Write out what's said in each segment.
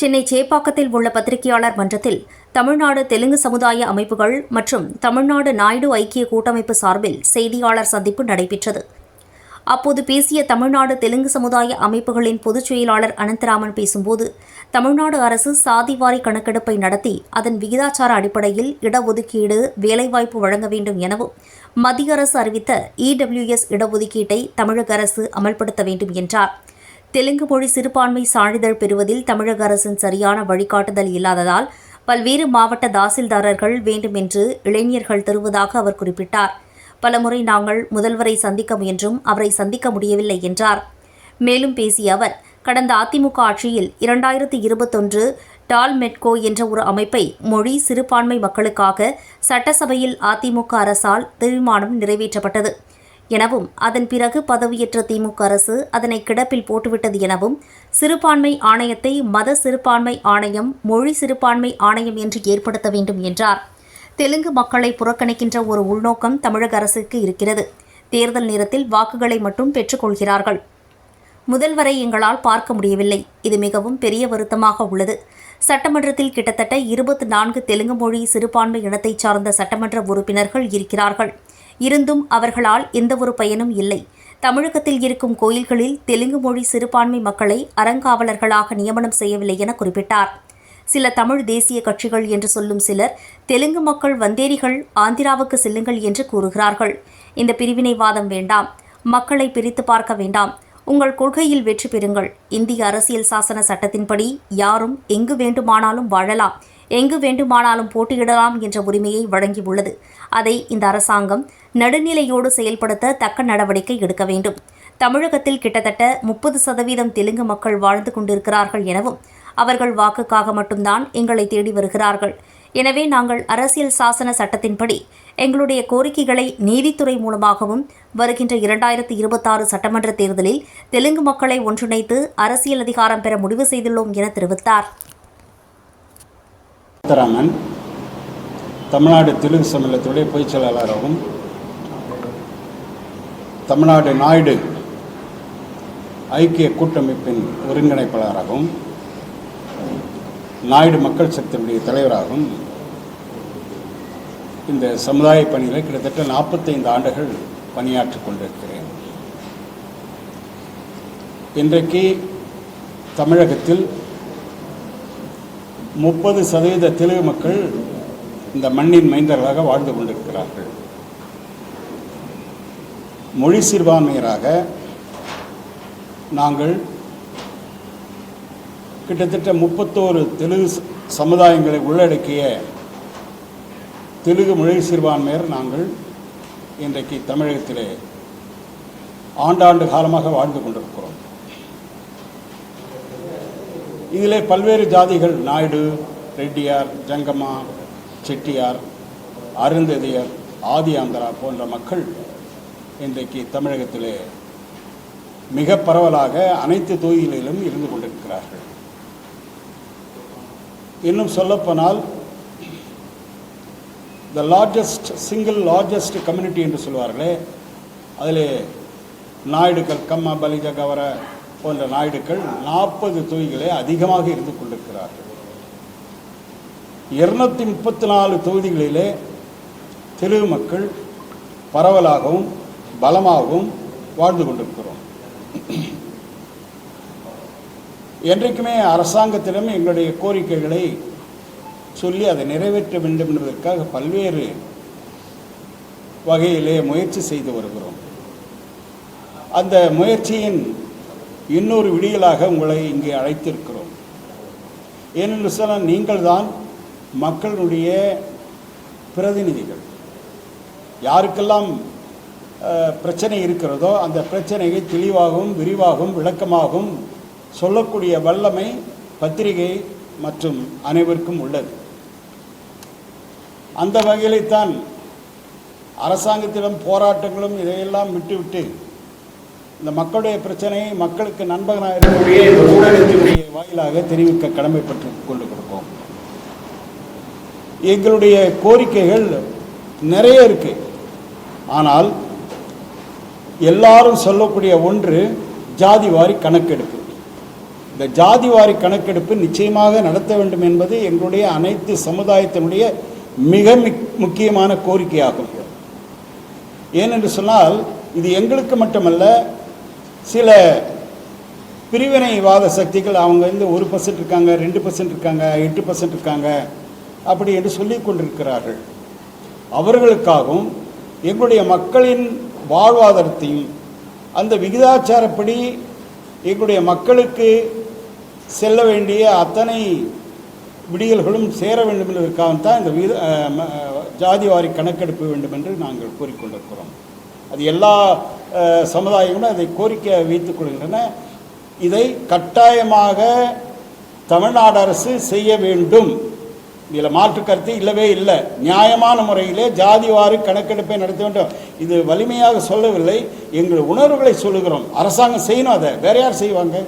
சென்னை சேப்பாக்கத்தில் உள்ள பத்திரிகையாளர் மன்றத்தில் தமிழ்நாடு தெலுங்கு சமுதாய அமைப்புகள் மற்றும் தமிழ்நாடு நாயுடு ஐக்கிய கூட்டமைப்பு சார்பில் செய்தியாளர் சந்திப்பு நடைபெற்றது. அப்போது பேசிய தமிழ்நாடு தெலுங்கு சமுதாய அமைப்புகளின் பொதுச் செயலாளர் அனந்தராமன் பேசும்போது தமிழ்நாடு அரசு சாதிவாரி கணக்கெடுப்பை நடத்தி அதன் விகிதாச்சார அடிப்படையில் இடஒதுக்கீடு வேலைவாய்ப்பு வழங்க வேண்டும் எனவும் மத்திய அரசு அறிவித்த இடபிள்யூஎஸ் இடஒதுக்கீட்டை தமிழக அரசு அமல்படுத்த வேண்டும் என்றார். தெலுங்கு மொழி சிறுபான்மை சான்றிதழ் பெறுவதில் தமிழக அரசின் சரியான வழிகாட்டுதல் இல்லாததால் பல்வேறு மாவட்ட தாசில்தாரர்கள் வேண்டுமென்று இளைஞர்கள் தருவதாக அவர் குறிப்பிட்டார். பலமுறை நாங்கள் முதல்வரை சந்திக்க முயன்றும் அவரை சந்திக்க முடியவில்லை என்றார். மேலும் பேசிய அவர் கடந்த அதிமுக ஆட்சியில் இரண்டாயிரத்தி இருபத்தொன்று டால் மெட்கோ என்ற ஒரு அமைப்பை மொழி சிறுபான்மை மக்களுக்காக சட்டசபையில் அதிமுக அரசால் தீர்மானம் நிறைவேற்றப்பட்டது. எனவும் அதன் பிறகு பதவியேற்ற திமுக அரசு அதனை கிடப்பில் போட்டுவிட்டது எனவும் சிறுபான்மை ஆணையத்தை மத சிறுபான்மை ஆணையம் மொழி சிறுபான்மை ஆணையம் என்று ஏற்படுத்த வேண்டும் என்றார். தெலுங்கு மக்களை புறக்கணிக்கின்ற ஒரு உள்நோக்கம் தமிழக அரசுக்கு இருக்கிறது. தேர்தல் நேரத்தில் வாக்குகளை மட்டும் பெற்றுக்கொள்கிறார்கள். முதல்வரை எங்களால் பார்க்க முடியவில்லை. இது மிகவும் பெரிய வருத்தமாக உள்ளது. சட்டமன்றத்தில் கிட்டத்தட்ட இருபத்தி நான்கு தெலுங்கு மொழி சிறுபான்மை இனத்தைச் சார்ந்த சட்டமன்ற உறுப்பினர்கள் இருக்கிறார்கள். இருந்தும் அவர்களால் எந்தவொரு பயனும் இல்லை. தமிழகத்தில் இருக்கும் கோயில்களில் தெலுங்கு மொழி சிறுபான்மை மக்களை அறங்காவலர்களாக நியமனம் செய்யவில்லை என குறிப்பிட்டார். சில தமிழ் தேசிய கட்சிகள் என்று சொல்லும் சிலர் தெலுங்கு மக்கள் வந்தேரிகள் ஆந்திராவுக்கு செல்லுங்கள் என்று கூறுகிறார்கள். இந்த பிரிவினைவாதம் வேண்டாம். மக்களை பிரித்து பார்க்க வேண்டாம். உங்கள் கொள்கையில் வெற்றி பெறுங்கள். இந்திய அரசியல் சாசன சட்டத்தின்படி யாரும் எங்கு வேண்டுமானாலும் வாழலாம். எங்கு வேண்டுமானாலும் போட்டியிடலாம் என்ற உரிமையை வழங்கியுள்ளது. அதை இந்த அரசாங்கம் நடுநிலையோடு செயல்படுத்த தக்க நடவடிக்கை எடுக்க வேண்டும். தமிழகத்தில் கிட்டத்தட்ட முப்பது சதவீதம் தெலுங்கு மக்கள் வாழ்ந்து கொண்டிருக்கிறார்கள் எனவும் அவர்கள் வாக்குக்காக மட்டும்தான் எங்களை தேடி வருகிறார்கள். எனவே நாங்கள் அரசியல் சாசன சட்டத்தின்படி எங்களுடைய கோரிக்கைகளை நீதித்துறை மூலமாகவும் வருகின்ற இரண்டாயிரத்தி இருபத்தாறு சட்டமன்ற தேர்தலில் தெலுங்கு மக்களை ஒன்றிணைத்து அரசியல் அதிகாரம் பெற முடிவு செய்துள்ளோம் என தெரிவித்தார். முத்தராமன் தமிழ்நாடு தெலுங்கு சம்மேளத்துடைய பொதுச் செயலாளராகவும் தமிழ்நாடு நாயுடு ஐக்கிய கூட்டமைப்பின் ஒருங்கிணைப்பாளராகவும் நாயுடு மக்கள் சக்தியினுடைய தலைவராகவும் இந்த சமுதாய பணியில் கிட்டத்தட்ட நாற்பத்தைந்து ஆண்டுகள் பணியாற்றிக் கொண்டிருக்கிறேன். இன்றைக்கு தமிழகத்தில் முப்பது சதவீத தெலுங்கு மக்கள் இந்த மண்ணின் மைந்தர்களாக வாழ்ந்து கொண்டிருக்கிறார்கள். மொழி சிறுபான்மையராக நாங்கள் கிட்டத்தட்ட முப்பத்தோரு தெலுங்கு ச- சமுதாயங்களை உள்ளடக்கிய தெலுங்கு மொழி சிறுபான்மையர் நாங்கள் இன்றைக்கு தமிழகத்திலே ஆண்டாண்டு காலமாக வாழ்ந்து கொண்டிருக்கிறோம் இதிலே பல்வேறு ஜாதிகள் நாயுடு ரெட்டியார் ஜங்கம்மா செட்டியார் அருந்ததியர் ஆதி ஆந்திரா போன்ற மக்கள் இன்றைக்கு தமிழகத்திலே மிக பரவலாக அனைத்து தொகுதிகளிலும் இருந்து கொண்டிருக்கிறார்கள். இன்னும் சொல்லப்போனால் the largest single largest community என்று சொல்வார்களே அதில் நாயுடுக்கள் கம்மா பலிஜ கவர போன்ற நாயுடுக்கள் நாற்பது தொகுதிகளை அதிகமாக இருந்து கொண்டிருக்கிறார்கள். இருநூத்தி முப்பத்தி நாலு தொகுதிகளிலே தெலுங்கு மக்கள் பரவலாகவும் பலமாகவும் வாழ்ந்து கொண்டிருக்கிறோம். என்றைக்குமே அரசாங்கத்திடம் எங்களுடைய கோரிக்கைகளை சொல்லி அதை நிறைவேற்ற வேண்டும் என்பதற்காக பல்வேறு வகையிலே முயற்சி செய்து வருகிறோம். அந்த முயற்சியின் இன்னொரு விடியலாக உங்களை இங்கே அழைத்திருக்கிறோம். ஏனென்று சொன்னால் நீங்கள் தான் மக்களுடைய பிரதிநிதிகள். யாருக்கெல்லாம் பிரச்சனை இருக்கிறதோ அந்த பிரச்சனையை தெளிவாகவும் விரிவாகவும் விளக்கமாகவும் சொல்லக்கூடிய வல்லமை பத்திரிகை மற்றும் அனைவருக்கும் உள்ளது. அந்த வகையில்தான் அரசாங்கத்திடம் போராட்டங்களும் இதையெல்லாம் விட்டுவிட்டு இந்த மக்களுடைய பிரச்சனையை மக்களுக்கு நண்பகனாக இருக்கக்கூடிய இந்த ஊடகத்தினுடைய வாயிலாக தெரிவிக்க கடமைப்பட்டு கொண்டு கொடுப்போம் எங்களுடைய கோரிக்கைகள் நிறைய இருக்கு. ஆனால் எல்லாரும் சொல்லக்கூடிய ஒன்று ஜாதி வாரி கணக்கெடுப்பு. இந்த ஜாதிவாரி கணக்கெடுப்பு நிச்சயமாக நடத்த வேண்டும் என்பது எங்களுடைய அனைத்து சமுதாயத்தினுடைய மிக மிக்- முக்கியமான கோரிக்கையாகும். ஏனென்று சொன்னால் இது எங்களுக்கு மட்டுமல்ல சில பிரிவினைவாத சக்திகள் அவங்க வந்து ஒரு பர்சன்ட் இருக்காங்க ரெண்டு பர்சன்ட் இருக்காங்க எட்டு பர்சன்ட் இருக்காங்க அப்படி என்று சொல்லி கொண்டிருக்கிறார்கள். அவர்களுக்காகவும் எங்களுடைய மக்களின் வாழ்வாதாரத்தையும் அந்த விகிதாச்சாரப்படி எங்களுடைய மக்களுக்கு செல்ல வேண்டிய அத்தனை விடியல்களும் சேர வேண்டும் என்பதற்காக தான் இந்த விகித ஜாதிவாரி கணக்கெடுப்பு வேண்டும் என்று நாங்கள் கூறிக்கொண்டிருக்கிறோம். அது எல்லா சமுதாயங்களும் அதை கோரிக்கை வைத்துக் கொள்கின்றன. இதை கட்டாயமாக தமிழ்நாடு அரசு செய்ய வேண்டும். இதில் மாற்று கருத்து இல்லவே இல்லை. நியாயமான முறையிலே ஜாதிவாறு கணக்கெடுப்பை நடத்த வேண்டும். இது வலிமையாக சொல்லவில்லை. எங்கள் உணர்வுகளை சொல்லுகிறோம். அரசாங்கம் செய்யணும் அதை. வேற யார் செய்வாங்க?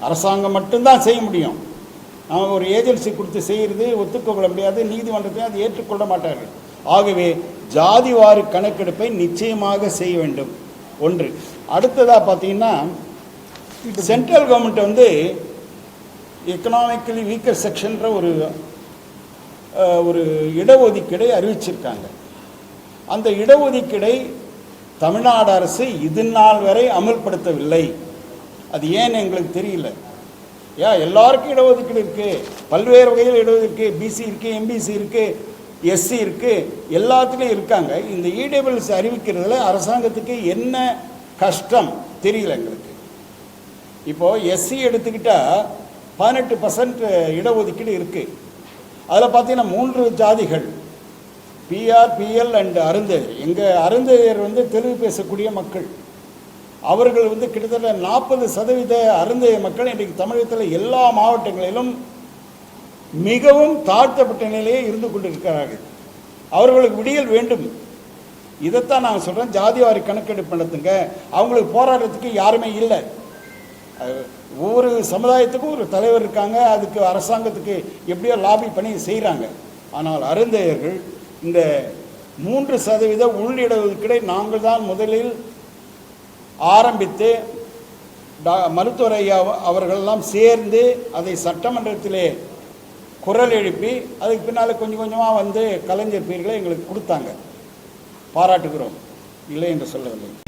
அரசாங்கம் மட்டும்தான் செய்ய முடியும். நாம் ஒரு ஏஜென்சி கொடுத்து செய்கிறது ஒத்துக்கொள்ள முடியாது நீதிமன்றத்தை அதை ஏற்றுக்கொள்ள மாட்டார்கள். ஆகவே ஜாதிவாறு கணக்கெடுப்பை நிச்சயமாக செய்ய வேண்டும். ஒன்று. அடுத்ததாக பார்த்தீங்கன்னா சென்ட்ரல் கவர்மெண்ட் வந்து எக்கனாமிக்கலி வீக்கர் செக்ஷன்ற ஒரு ஒரு இடஒதுக்கீடை அறிவிச்சிருக்காங்க. அந்த இடஒதுக்கீடை தமிழ்நாடு அரசு இது நாள் வரை அமல்படுத்தவில்லை. அது ஏன்னு எங்களுக்கு தெரியல. ஏன் எல்லாருக்கும் இடஒதுக்கீடு இருக்குது பல்வேறு வகையில் இடஒதுக்கீடு பிசி இருக்குது எம்பிசி இருக்கு. எஸ்சி இருக்குது எல்லாத்துலேயும் இருக்காங்க. இந்த இடபிள்யூசி அறிவிக்கிறதுல அரசாங்கத்துக்கு என்ன கஷ்டம் தெரியல எங்களுக்கு. இப்போது எஸ்சி எடுத்துக்கிட்டால் பதினெட்டு பர்சன்ட் இடஒதுக்கீடு இருக்குது அதில் பார்த்தீங்கன்னா மூன்று ஜாதிகள் பிஆர் பிஎல் அண்ட் அருந்ததியர் எங்கள் அருந்ததியர் வந்து தெலுங்கு பேசக்கூடிய மக்கள். அவர்கள் வந்து கிட்டத்தட்ட நாற்பது சதவீத அருந்ததிய மக்கள் இன்றைக்கு தமிழகத்தில் எல்லா மாவட்டங்களிலும் மிகவும் தாழ்த்தப்பட்ட நிலையே இருந்து கொண்டிருக்கிறார்கள். அவர்களுக்கு விடியல் வேண்டும். இதைத்தான் நான் சொல்கிறேன் ஜாதிவாரி கணக்கெடுப்பு நடத்துங்க அவங்களுக்கு போராடுறதுக்கு யாருமே இல்லை. ஒவ்வொரு சமுதாயத்துக்கும் ஒரு தலைவர் இருக்காங்க. அதுக்கு அரசாங்கத்துக்கு எப்படியோ லாபி பண்ணி செய்கிறாங்க ஆனால் அருந்தையர்கள் இந்த மூன்று சதவீத உள்ளிடஒதுக்கீடை நாங்கள் தான் முதலில் ஆரம்பித்து டா- மருத்துவர் ஐயா அவர்களெல்லாம் சேர்ந்து அதை சட்டமன்றத்திலே குரல் எழுப்பி அதுக்கு பின்னால் கொஞ்சம் கொஞ்சமாக வந்து கலைஞர் பேர்களை எங்களுக்கு கொடுத்தாங்க. பாராட்டுகிறோம். இல்லை என்று சொல்லவில்லை.